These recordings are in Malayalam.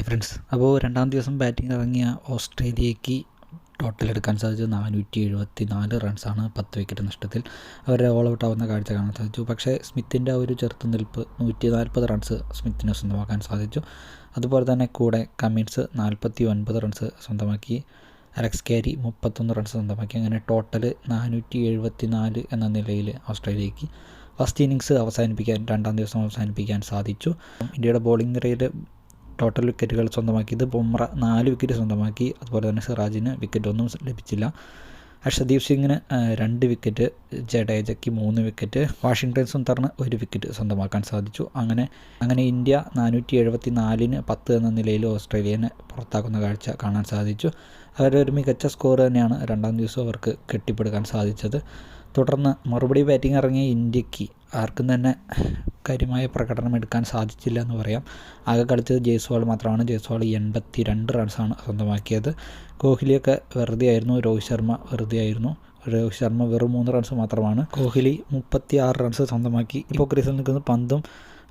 ഹായ് ഫ്രണ്ട്സ് അപ്പോൾ രണ്ടാം ദിവസം ബാറ്റിംഗ് ഇറങ്ങിയ ഓസ്ട്രേലിയക്ക് ടോട്ടൽ എടുക്കാൻ സാധിച്ചത് നാനൂറ്റി എഴുപത്തി നാല് റൺസാണ് പത്ത് വിക്കറ്റ് നഷ്ടത്തിൽ. അവരെ ഓൾ ഔട്ട് ആവുന്ന കാഴ്ച കാണാൻ സാധിച്ചു. പക്ഷേ സ്മിത്തിന്റെ ഒരു ചെറുത്തുനിൽപ്പ് നൂറ്റി നാൽപ്പത് റൺസ് സ്മിത്തിന് സ്വന്തമാക്കാൻ സാധിച്ചു. അതുപോലെ തന്നെ കൂടെ കമ്മിൻസ് നാൽപ്പത്തി ഒൻപത് റൺസ് സ്വന്തമാക്കി. അലക്സ് കാരി മുപ്പത്തൊന്ന് റൺസ് സ്വന്തമാക്കി. അങ്ങനെ ടോട്ടൽ നാനൂറ്റി എഴുപത്തി നാല് എന്ന നിലയിൽ ഓസ്ട്രേലിയക്ക് ഫസ്റ്റ് ഇന്നിങ്സ് അവസാനിപ്പിക്കാൻ രണ്ടാം ദിവസം അവസാനിപ്പിക്കാൻ സാധിച്ചു. ഇന്ത്യയുടെ ബോളിംഗ് നിരയിൽ ടോട്ടൽ വിക്കറ്റുകൾ സ്വന്തമാക്കിയത് ബുംറ നാല് വിക്കറ്റ് സ്വന്തമാക്കി. അതുപോലെ തന്നെ സിറാജിന് വിക്കറ്റ് ഒന്നും ലഭിച്ചില്ല. ഹർഷദീപ് സിംഗിന് രണ്ട് വിക്കറ്റ് ജഡേജയ്ക്ക് മൂന്ന് വിക്കറ്റ് വാഷിങ്ടൺ സുന്ദറിന് ഒരു വിക്കറ്റ് സ്വന്തമാക്കാൻ സാധിച്ചു. അങ്ങനെ അങ്ങനെ ഇന്ത്യ നാനൂറ്റി എഴുപത്തി നാലിന് പത്ത് എന്ന നിലയിൽ ഓസ്ട്രേലിയനെ പുറത്താക്കുന്ന കാഴ്ച കാണാൻ സാധിച്ചു. അവരുടെ ഒരു മികച്ച സ്കോർ തന്നെയാണ് രണ്ടാം ദിവസം അവർക്ക് കെട്ടിപ്പടുക്കാൻ സാധിച്ചത്. തുടർന്ന് മറുപടി ബാറ്റിംഗ് ഇറങ്ങിയ ഇന്ത്യയ്ക്ക് ആർക്കും തന്നെ കാര്യമായ പ്രകടനം എടുക്കാൻ സാധിച്ചില്ല എന്ന് പറയാം. ആകെ കളിച്ചത് ജയ്സ്വാൾ മാത്രമാണ്. ജയ്സ്വാൾ എൺപത്തി രണ്ട് റൺസാണ് സ്വന്തമാക്കിയത്. കോഹ്ലിയൊക്കെ വെറുതെ ആയിരുന്നു രോഹിത് ശർമ്മ വെറുതെ ആയിരുന്നു രോഹിത് ശർമ്മ വെറും മൂന്ന് റൺസ് മാത്രമാണ്. കോഹ്ലി മുപ്പത്തി ആറ് റൺസ് സ്വന്തമാക്കി. ഇപ്പോൾ ക്രീസിൽ നിൽക്കുന്ന പന്തും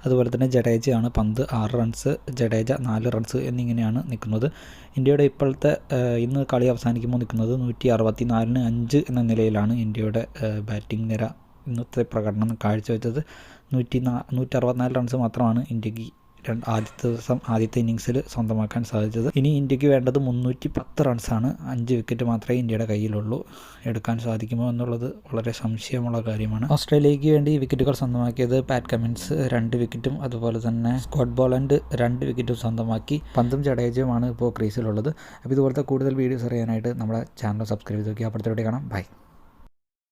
അതുപോലെ തന്നെ ജഡേജയാണ്. പന്ത് ആറ് റൺസ് ജഡേജ നാല് റൺസ് എന്നിങ്ങനെയാണ് നിൽക്കുന്നത്. ഇന്ത്യയുടെ ഇപ്പോഴത്തെ ഇന്ന് കളി അവസാനിക്കുമ്പോൾ നിൽക്കുന്നത് നൂറ്റി അറുപത്തി നാലിന് അഞ്ച് എന്ന നിലയിലാണ് ഇന്ത്യയുടെ ബാറ്റിംഗ് നിര. ഇന്നത്തെ പ്രകടനം കാഴ്ചവെച്ചത് നൂറ്റി നാ നൂറ്റി അറുപത്തിനാല് റൺസ് മാത്രമാണ് ഇന്ത്യയ്ക്ക് ആദ്യത്തെ ദിവസം ആദ്യത്തെ ഇന്നിങ്സിൽ സ്വന്തമാക്കാൻ സാധിച്ചത്. ഇനി ഇന്ത്യയ്ക്ക് വേണ്ടത് മുന്നൂറ്റി പത്ത് റൺസാണ്. അഞ്ച് വിക്കറ്റ് മാത്രമേ ഇന്ത്യയുടെ കയ്യിലുള്ളൂ. എടുക്കാൻ സാധിക്കുമോ എന്നുള്ളത് വളരെ സംശയമുള്ള കാര്യമാണ്. ഓസ്ട്രേലിയക്ക് വേണ്ടി വിക്കറ്റുകൾ സ്വന്തമാക്കിയത് പാറ്റ് കമിൻസ് രണ്ട് വിക്കറ്റും അതുപോലെ തന്നെ സ്കോട്ട് ബോളൻഡ് രണ്ട് വിക്കറ്റും സ്വന്തമാക്കി. പന്തും ജഡേജയുമാണ് ഇപ്പോൾ ക്രീസിലുള്ളത്. അപ്പോൾ ഇതുപോലത്തെ കൂടുതൽ വീഡിയോസ് അറിയാനായിട്ട് നമ്മുടെ ചാനൽ സബ്സ്ക്രൈബ് ചെയ്ത് നോക്കി അപ്പോഴത്തെ കാണാം. ബൈ.